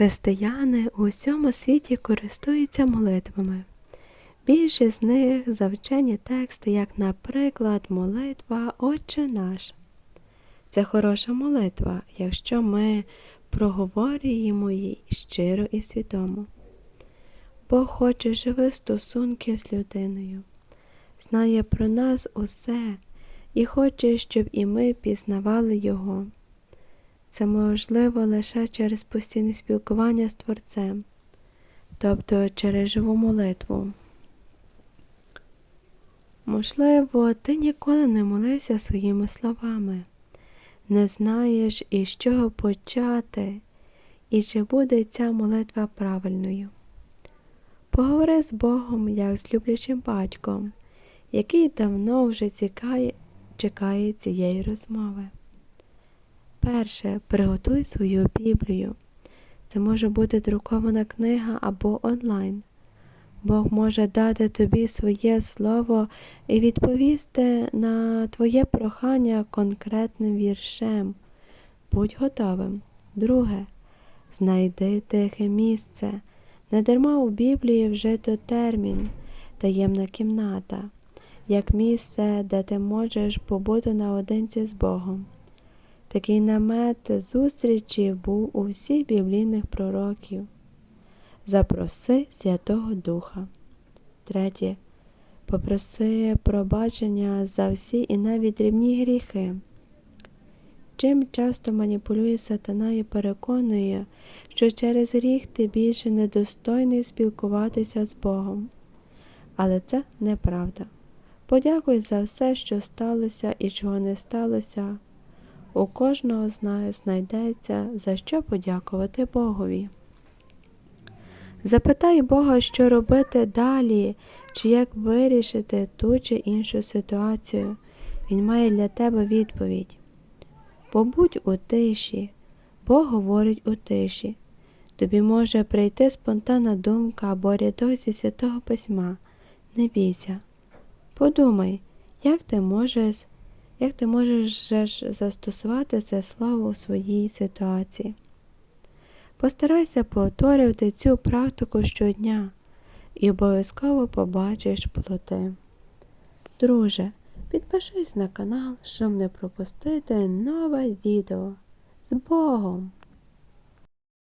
Християни у всьому світі користуються молитвами. Більшість з них завчені тексти, як, наприклад, молитва Отче наш. Це хороша молитва, якщо ми проговорюємо її щиро і свідомо. Бог хоче живих стосунків з людиною, знає про нас усе і хоче, щоб і ми пізнавали Його. Це можливо лише через постійне спілкування з Творцем, тобто через живу молитву. Можливо, ти ніколи не молився своїми словами, не знаєш, із чого почати, і чи буде ця молитва правильною. Поговори з Богом, як з люблячим батьком, який давно вже цікає, чекає цієї розмови. Перше, приготуй свою Біблію. Це може бути друкована книга або онлайн. Бог може дати тобі своє слово і відповісти на твоє прохання конкретним віршем. Будь готовим. Друге, знайди тихе місце. Недарма у Біблії вжито термін таємна кімната, як місце, де ти можеш побути наодинці з Богом. Такий намет зустрічі був у всіх біблійних пророків. Запроси Святого Духа. Третє. Попроси пробачення за всі і навіть дрібні гріхи. Чим часто маніпулює сатана і переконує, що через гріх ти більше недостойний спілкуватися з Богом. Але це неправда. Подякуй за все, що сталося і чого не сталося. У кожного з нас знайдеться за що подякувати Богові. Запитай Бога, що робити далі, чи як вирішити ту чи іншу ситуацію. Він має для тебе відповідь. Побудь у тиші, Бог говорить у тиші. Тобі може прийти спонтанна думка або рядок зі святого письма. Не бійся. Подумай, як ти можеш як ти можеш застосувати це слово у своїй ситуації. Постарайся повторювати цю практику щодня і обов'язково побачиш плоти. Друже, підпишись на канал, щоб не пропустити нове відео. З Богом!